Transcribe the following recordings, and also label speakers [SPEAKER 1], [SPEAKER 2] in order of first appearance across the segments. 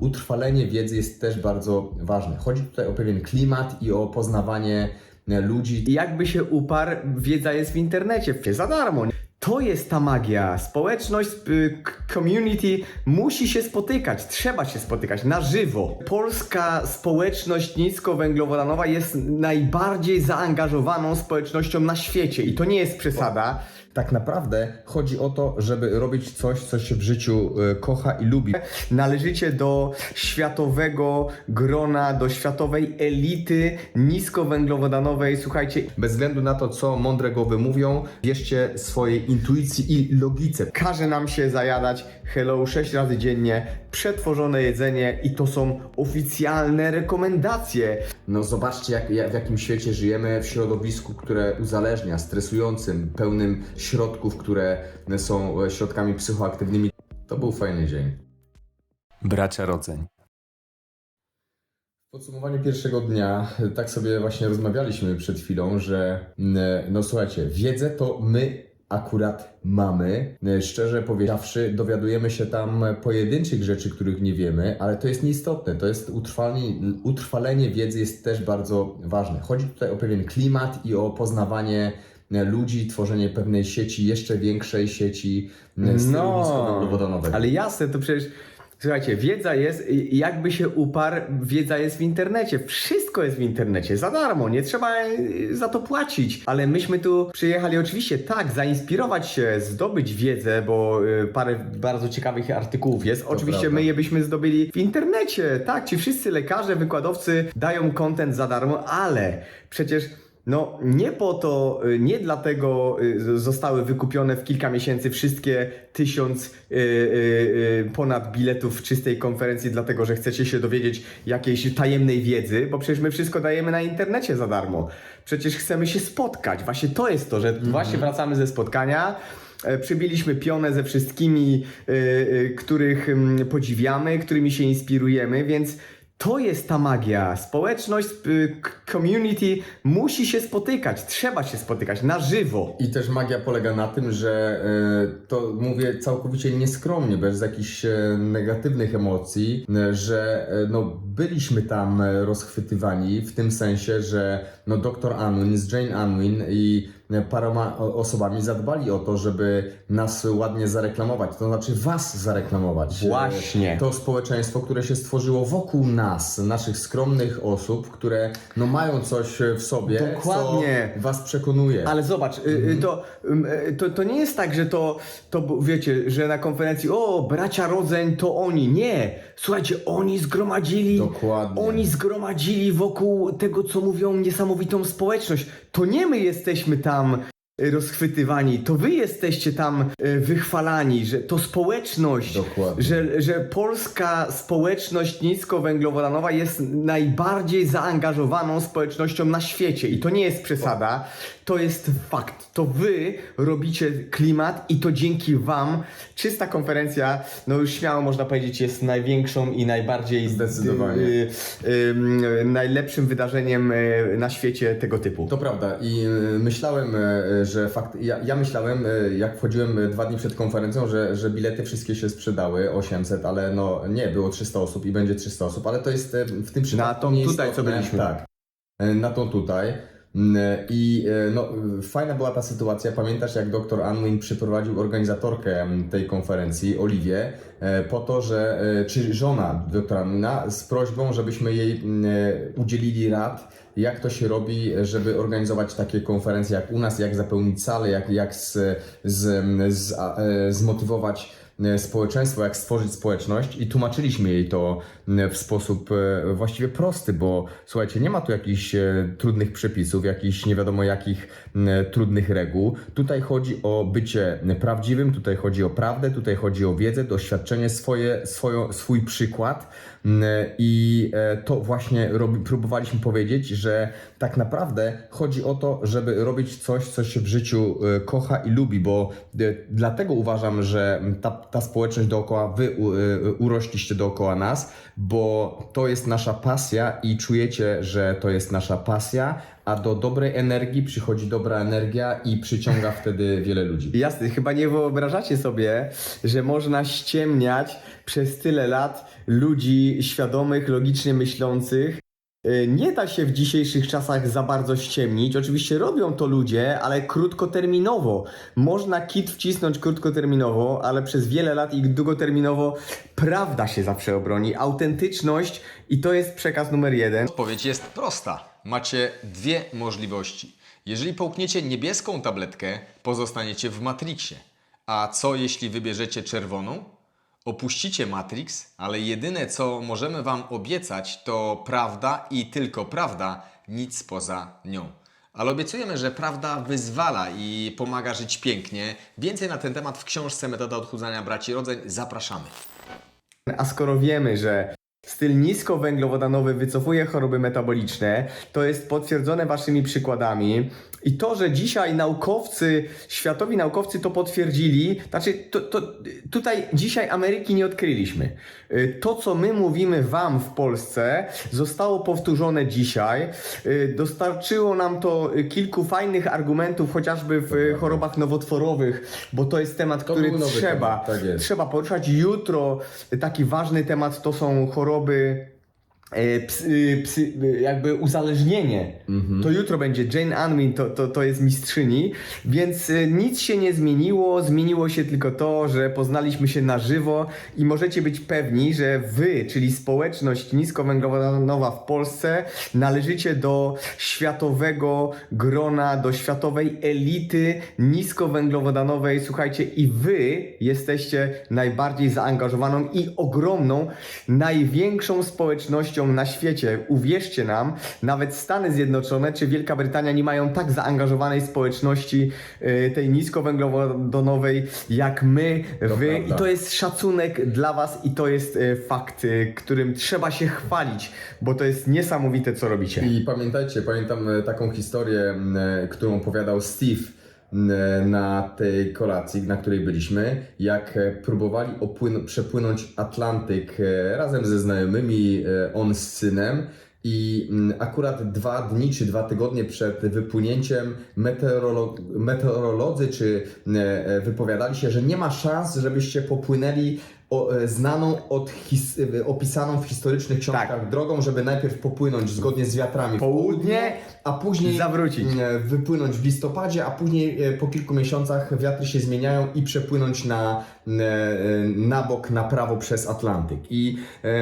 [SPEAKER 1] Utrwalenie wiedzy jest też bardzo ważne. Chodzi tutaj o pewien klimat i o poznawanie e, ludzi.
[SPEAKER 2] Jakby się uparł, wiedza jest w internecie, za darmo. To jest ta magia. Społeczność, y, community musi się spotykać, trzeba się spotykać na żywo. Polska społeczność niskowęglowodanowa jest najbardziej zaangażowaną społecznością na świecie i to nie jest przesada.
[SPEAKER 1] Tak naprawdę chodzi o to, żeby robić coś, co się w życiu e, kocha i lubi.
[SPEAKER 2] Należycie do światowego grona, do światowej elity niskowęglowodanowej. Słuchajcie,
[SPEAKER 1] Bez względu na to, co mądre głowy mówią, wierzcie swojej intuicji i logice.
[SPEAKER 2] każe nam się zajadać hello 6 razy dziennie, przetworzone jedzenie i to są oficjalne rekomendacje.
[SPEAKER 1] No zobaczcie, jak, jak, w jakim świecie żyjemy, w środowisku, które uzależnia, stresującym, pełnym środków, które są środkami psychoaktywnymi. To był fajny dzień.
[SPEAKER 3] Bracia rodzeń.
[SPEAKER 1] W podsumowaniu pierwszego dnia, tak sobie właśnie rozmawialiśmy przed chwilą, że mm, no słuchajcie, wiedzę to my akurat mamy. E, Szczerze powiedziawszy, dowiadujemy się tam pojedynczych rzeczy, których nie wiemy, ale to jest nieistotne. To jest utrwalenie, utrwalenie wiedzy jest też bardzo ważne. Chodzi tutaj o pewien klimat i o poznawanie e, ludzi, tworzenie pewnej sieci, jeszcze większej sieci e, stylu
[SPEAKER 2] No,
[SPEAKER 1] niskowęglowodanowej.
[SPEAKER 2] ale jasne, to przecież słuchajcie, wiedza jest, i jakby się uparł, wiedza jest w internecie. Wszystko jest w internecie, za darmo, nie trzeba y, za to płacić. Ale myśmy tu przyjechali oczywiście tak, zainspirować się, zdobyć wiedzę, bo y, parę bardzo ciekawych artykułów jest. oczywiście
[SPEAKER 1] prawda.
[SPEAKER 2] my je byśmy zdobyli w internecie, tak, ci wszyscy lekarze, wykładowcy dają content za darmo, ale przecież no nie po to, y, nie dlatego y, zostały wykupione w kilka miesięcy wszystkie tysiąc y, ponad biletów w czystej konferencji, dlatego że chcecie się dowiedzieć jakiejś tajemnej wiedzy, bo przecież my wszystko dajemy na internecie za darmo. Przecież chcemy się spotkać. Właśnie to jest to, że właśnie wracamy ze spotkania. E, Przybiliśmy pionę ze wszystkimi, których ym, podziwiamy, którymi się inspirujemy, więc to jest ta magia. Społeczność, y, community musi się spotykać, trzeba się spotykać na żywo.
[SPEAKER 1] I też magia polega na tym, że e, to mówię całkowicie nieskromnie, bez jakichś e, negatywnych emocji, e, że no, byliśmy tam rozchwytywani w tym sensie, że no, dr Unwin z Jane Unwin i paroma o- osobami zadbali o to, żeby nas ładnie zareklamować, to znaczy was zareklamować. E,
[SPEAKER 2] Właśnie.
[SPEAKER 1] To społeczeństwo, które się stworzyło wokół nas, naszych skromnych osób, które no, mają coś w sobie,
[SPEAKER 2] Dokładnie.
[SPEAKER 1] co was przekonuje.
[SPEAKER 2] Ale zobacz, y, y, to, ym, y, to, to nie jest tak, że to, to wiecie, że na konferencji, o, bracia rodzeń to oni. Nie. Słuchajcie, oni zgromadzili.
[SPEAKER 1] Dokładnie.
[SPEAKER 2] Oni zgromadzili wokół tego, co mówią, niesamowitą społeczność. To nie my jesteśmy tam y, rozchwytywani, to wy jesteście tam y, wychwalani, że to społeczność,
[SPEAKER 1] Dokładnie.
[SPEAKER 2] że, że polska społeczność niskowęglowodanowa jest najbardziej zaangażowaną społecznością na świecie i to nie jest przesada, to jest fakt. To wy robicie klimat i to dzięki wam czysta konferencja, no już śmiało można powiedzieć, jest największą i najbardziej
[SPEAKER 1] Zdecydowanie.
[SPEAKER 2] y, y, y, najlepszym wydarzeniem y, na świecie tego typu.
[SPEAKER 1] To prawda i y, myślałem, y, że fakt, ja, ja myślałem, y, jak wchodziłem y, dwa dni przed konferencją, że, że bilety wszystkie się sprzedały, 800, ale no nie, było 300 osób i będzie 300 osób, ale to jest y, w tym przypadku
[SPEAKER 2] tą
[SPEAKER 1] nieistotne.
[SPEAKER 2] tutaj, co byliśmy.
[SPEAKER 1] Tak, na tą tutaj. Mm, I y, no, fajna była ta sytuacja. Pamiętasz, jak dr Unwin przyprowadził organizatorkę mm, tej konferencji, Oliwię, e, po to, że e, czy żona dr Unwina z prośbą, żebyśmy jej mm, e, udzielili rad, jak to się robi, żeby organizować takie konferencje jak u nas, jak zapełnić salę, jak, jak z, z, z, a, e, zmotywować e, społeczeństwo, jak stworzyć społeczność i tłumaczyliśmy jej to m, w sposób e, właściwie prosty, bo słuchajcie, nie ma tu jakichś e, trudnych przepisów, jakichś nie wiadomo jakich trudnych reguł. Tutaj chodzi o bycie prawdziwym, tutaj chodzi o prawdę, tutaj chodzi o wiedzę, doświadczenie, swoje, swoją, swój przykład i e, to właśnie robi, próbowaliśmy powiedzieć, że tak naprawdę chodzi o to, żeby robić coś, co się w życiu e, kocha i lubi, bo e, dlatego uważam, że ta, ta społeczność dookoła, wy urośliście dookoła nas, bo to jest nasza pasja i czujecie, że to jest nasza pasja, a do dobrej energii przychodzi dobra energia i przyciąga wtedy wiele ludzi.
[SPEAKER 2] Jasne, chyba nie wyobrażacie sobie, że można ściemniać przez tyle lat ludzi świadomych, logicznie myślących. Y, Nie da się w dzisiejszych czasach za bardzo ściemnić. Oczywiście robią to ludzie, ale krótkoterminowo. Można kit wcisnąć krótkoterminowo, ale przez wiele lat i długoterminowo prawda się zawsze obroni. Autentyczność i to jest przekaz numer jeden.
[SPEAKER 4] Odpowiedź jest prosta. Macie dwie możliwości. Jeżeli połkniecie niebieską tabletkę, pozostaniecie w Matrixie. A co jeśli wybierzecie czerwoną? Opuścicie Matrix, ale jedyne co możemy Wam obiecać to prawda i tylko prawda, nic poza nią. Ale obiecujemy, że prawda wyzwala i pomaga żyć pięknie. Więcej na ten temat w książce Metoda odchudzania braci rodzeń zapraszamy.
[SPEAKER 2] A skoro wiemy, że styl niskowęglowodanowy wycofuje choroby metaboliczne, to jest potwierdzone waszymi przykładami. I to, że dzisiaj naukowcy, światowi naukowcy to potwierdzili, znaczy to, to, tutaj dzisiaj Ameryki nie odkryliśmy. Y, To, co my mówimy wam w Polsce, zostało powtórzone dzisiaj. Y, Dostarczyło nam to y, kilku fajnych argumentów, chociażby w chorobach nowotworowych, bo to jest temat, który trzeba,
[SPEAKER 1] temat, tak jest.
[SPEAKER 2] trzeba poruszać. Jutro taki ważny temat to są choroby e, psy, psy, e, jakby uzależnienie. To jutro będzie Jane Unwin, to, to, to jest mistrzyni, więc e, nic się nie zmieniło, zmieniło się tylko to, że poznaliśmy się na żywo i możecie być pewni, że wy, czyli społeczność niskowęglowodanowa w Polsce, należycie do światowego grona, do światowej elity niskowęglowodanowej. Słuchajcie, i wy jesteście najbardziej zaangażowaną i ogromną, największą społecznością na świecie. Uwierzcie nam, nawet Stany Zjednoczone czy Wielka Brytania nie mają tak zaangażowanej społeczności y, tej niskowęglowodanowej jak my,
[SPEAKER 1] To
[SPEAKER 2] wy.
[SPEAKER 1] prawda.
[SPEAKER 2] I to jest szacunek dla was i to jest y, fakt, y, którym trzeba się chwalić, bo to jest niesamowite, co robicie.
[SPEAKER 1] I pamiętajcie, pamiętam e, taką historię, e, którą opowiadał Steve na tej kolacji, na której byliśmy, jak e, próbowali przepłynąć Atlantyk e, razem ze znajomymi, e, on z synem. I akurat dwa dni czy dwa tygodnie przed wypłynięciem meteorolo- meteorolodzy czy wypowiadali się, że nie ma szans, żebyście popłynęli o, e, znaną od his- e, opisaną w historycznych książkach
[SPEAKER 2] Tak.
[SPEAKER 1] drogą, żeby najpierw popłynąć zgodnie z wiatrami w
[SPEAKER 2] Południe,
[SPEAKER 1] a później
[SPEAKER 2] zawrócić.
[SPEAKER 1] e, wypłynąć w listopadzie, a później po kilku miesiącach wiatry się zmieniają i przepłynąć na, na bok, na prawo przez Atlantyk. I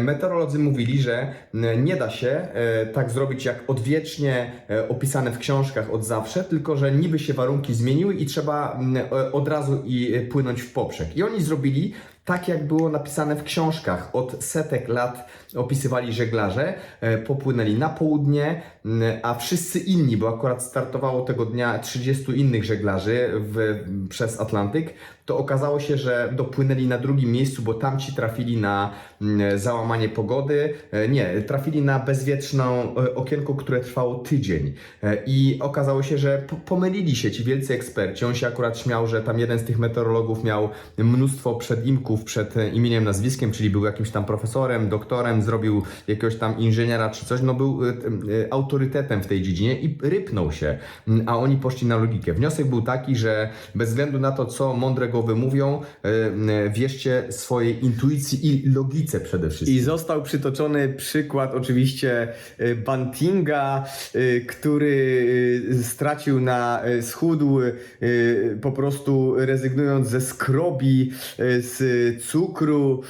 [SPEAKER 1] meteorolodzy mówili, że nie da się tak zrobić jak odwiecznie opisane w książkach od zawsze, tylko że niby się warunki zmieniły i trzeba od razu i płynąć w poprzek. I oni zrobili tak jak było napisane w książkach. Od setek lat opisywali żeglarze, e, popłynęli na południe, a wszyscy inni, bo akurat startowało tego dnia 30 innych żeglarzy w, przez Atlantyk, to okazało się, że dopłynęli na drugim miejscu, bo tamci trafili na załamanie pogody. E, Nie, trafili na bezwietrzną e, okienko, które trwało tydzień. E, I okazało się, że po- pomylili się ci wielcy eksperci. On się akurat śmiał, że tam jeden z tych meteorologów miał mnóstwo przedimków przed imieniem, nazwiskiem, czyli był jakimś tam profesorem, doktorem, zrobił jakiegoś tam inżyniera czy coś. No był e, autorytetem w tej dziedzinie i rypnął się. Mm, A oni poszli na logikę. Wniosek był taki, że bez względu na to, co mądre głowy mówią, e, e, wierzcie swojej intuicji i logice przede wszystkim.
[SPEAKER 2] I został przytoczony przykład oczywiście y, Bantinga, który stracił na schudł po prostu rezygnując ze skrobi, z cukru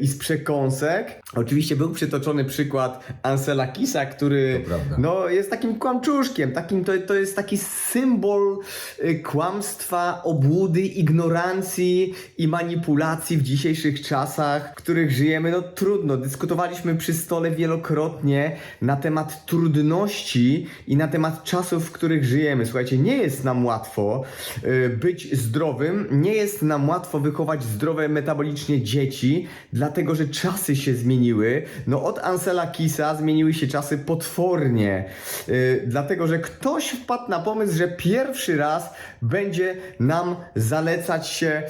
[SPEAKER 2] i z przekąsek. Oczywiście był przytoczony przykład Ansela Kisa, który
[SPEAKER 1] prawda.
[SPEAKER 2] no, jest takim kłamczuszkiem, takim, to, to jest taki symbol y, kłamstwa, obłudy, ignorancji i manipulacji w dzisiejszych czasach, w których żyjemy. No trudno, dyskutowaliśmy przy stole wielokrotnie na temat trudności i na temat czasów, w których żyjemy. Słuchajcie, nie jest nam łatwo y, być zdrowym, nie jest nam łatwo wychować zdrowe metabolicznie dzieci, dlatego że czasy się zmieniły. No od Ansela Kisa zmieniły się czasy potwornie, y, dlatego że ktoś wpadł na pomysł, że pierwszy raz będzie nam zalecać się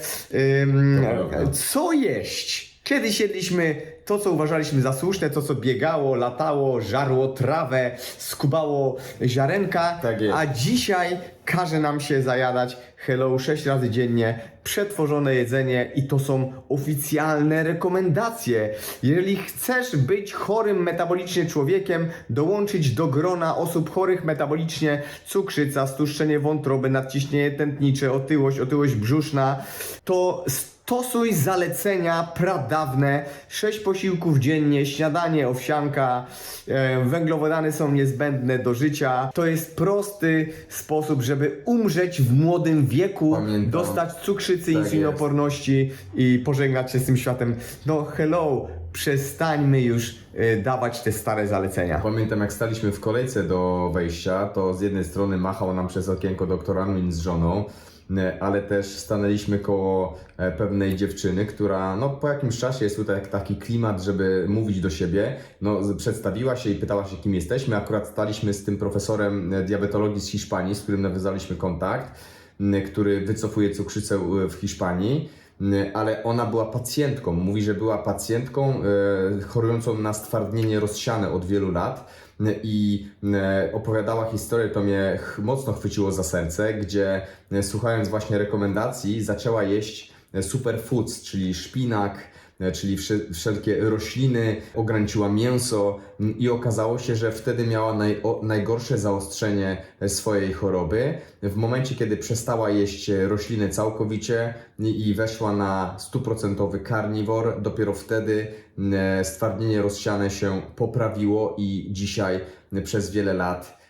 [SPEAKER 2] co jeść. Kiedyś jedliśmy to, co uważaliśmy za słuszne, to, co biegało, latało, żarło trawę, skubało ziarenka,
[SPEAKER 1] Tak
[SPEAKER 2] a dzisiaj każe nam się zajadać hello 6 razy dziennie, przetworzone jedzenie i to są oficjalne rekomendacje. Jeżeli chcesz być chorym metabolicznie człowiekiem, dołączyć do grona osób chorych metabolicznie, cukrzyca, stłuszczenie wątroby, nadciśnienie tętnicze, otyłość, otyłość brzuszna, to stosuj zalecenia pradawne. 6 posiłków dziennie, śniadanie, owsianka, e, węglowodany są niezbędne do życia. To jest prosty sposób, żeby umrzeć w młodym wieku,
[SPEAKER 1] Pamiętam.
[SPEAKER 2] dostać cukrzycy,
[SPEAKER 1] Tak
[SPEAKER 2] insulinoporności i pożegnać się z tym światem. No hello, przestańmy już e, dawać te stare zalecenia.
[SPEAKER 1] Pamiętam jak staliśmy w kolejce do wejścia, to z jednej strony machał nam przez okienko doktor Anwin z żoną, ale też stanęliśmy koło e, pewnej dziewczyny, która no, po jakimś czasie jest tutaj taki klimat, żeby mówić do siebie. No, przedstawiła się i pytała się, kim jesteśmy. Akurat staliśmy z tym profesorem e, diabetologii z Hiszpanii, z którym nawiązaliśmy kontakt, który wycofuje cukrzycę e, w Hiszpanii. M, Ale ona była pacjentką. Mówi, że była pacjentką e, chorującą na stwardnienie rozsiane od wielu lat i e, opowiadała historię, to mnie mocno chwyciło za serce, gdzie słuchając właśnie rekomendacji zaczęła jeść superfoods, czyli szpinak, czyli wsze- wszelkie rośliny, ograniczyła mięso i okazało się, że wtedy miała naj, o, najgorsze zaostrzenie e, swojej choroby. W momencie, kiedy przestała jeść e, rośliny całkowicie i, weszła na stuprocentowy karniwor, dopiero wtedy e, stwardnienie rozsiane się poprawiło i dzisiaj przez wiele lat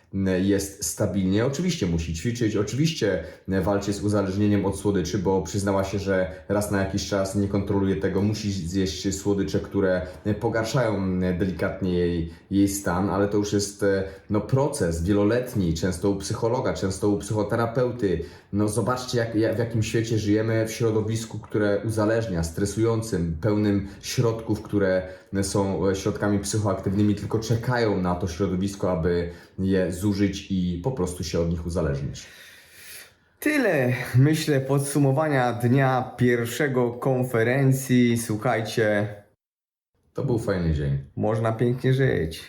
[SPEAKER 1] jest stabilnie. Oczywiście musi ćwiczyć, oczywiście m, walczy z uzależnieniem od słodyczy, bo przyznała się, że raz na jakiś czas nie kontroluje tego, musi zjeść słodycze, które m, pogarszają m, delikatnie jej, jej stan, ale to już jest e, no, proces wieloletni, często u psychologa, często u psychoterapeuty. No zobaczcie, jak, jak, w jakim świecie żyjemy, w środowisku, które uzależnia, stresującym, pełnym środków, które są e, środkami psychoaktywnymi, tylko czekają na to środowisko, aby je zużyć i po prostu się od nich uzależnić.
[SPEAKER 2] Tyle, myślę, podsumowania dnia pierwszego konferencji. Słuchajcie,
[SPEAKER 1] To był fajny dzień.
[SPEAKER 2] można pięknie żyć.